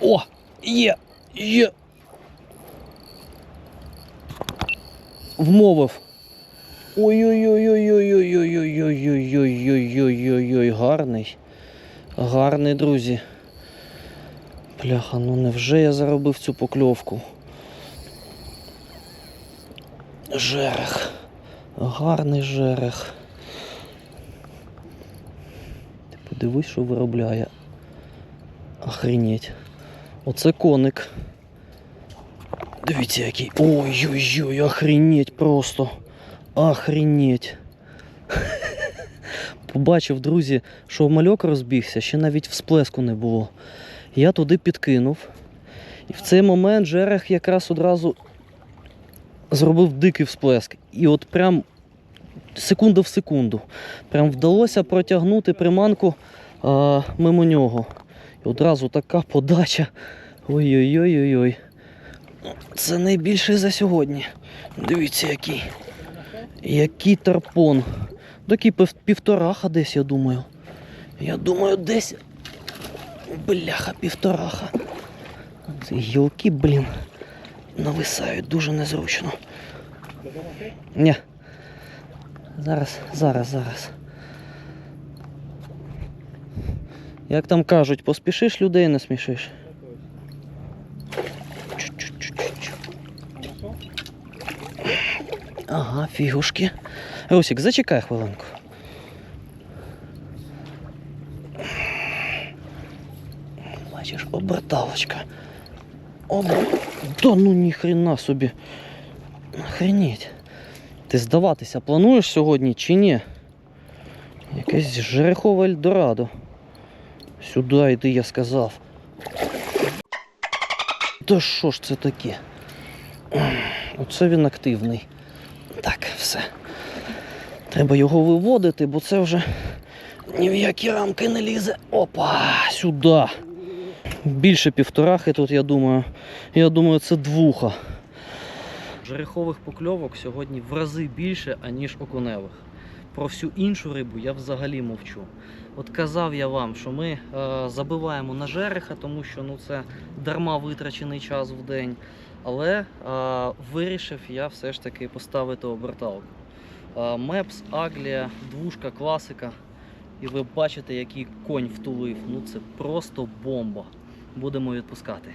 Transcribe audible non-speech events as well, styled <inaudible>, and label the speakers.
Speaker 1: О! Є! Є! Вмовив. Ой-ой-ой-ой-ой-ой-ой-ой-ой-ой-ой-ой-ой-ой, гарний. Гарний, друзі. Бляха, ну невже я заробив цю покльовку? Жерех. Гарний жерех. Ти подивись, що виробляє. Охренеть. Оце коник. Дивіться який. Ой-ой-ой, охренеть просто. Охренеть. <laughs> Побачив, друзі, що мальок розбігся, ще навіть всплеску не було. Я туди підкинув. І в цей момент жерех якраз одразу зробив дикий всплеск. І от прям секунда в секунду. Прям вдалося протягнути приманку а, мимо нього. І одразу така подача. Ой-ой-ой-ой-ой. Це найбільший за сьогодні. Дивіться, який. Який тарпон. Такий півтораха десь, я думаю. Я думаю, десь. Бляха, півтораха. Ці гілки, блін, нависають дуже незручно. Ні. Зараз, зараз, зараз. Як там кажуть, поспішиш людей не смішиш. Ага, фігушки. Русик, зачекай хвилинку. Бачиш, оберталочка. Об... Да ну ніхрена собі. Охренеть. Ти здаватися плануєш сьогодні чи ні? Якесь жерехове Ельдорадо. Сюди йди, я сказав. Та що ж це таке? Оце він активний. Так, все. Треба його виводити, бо це вже ні в які рамки не лізе. Опа! Сюди. Більше півторахи тут, я думаю. Я думаю, це двуха. Жерехових покльовок сьогодні в рази більше, аніж окуневих. Про всю іншу рибу я взагалі мовчу. От казав я вам, що ми е, забиваємо на жереха, тому що ну, це дарма витрачений час в день. Але е, вирішив я все ж таки поставити оберталку. Е, Мепс, Аглія, двушка, класика. І ви бачите, який конь втулив. Ну це просто бомба. Будемо відпускати.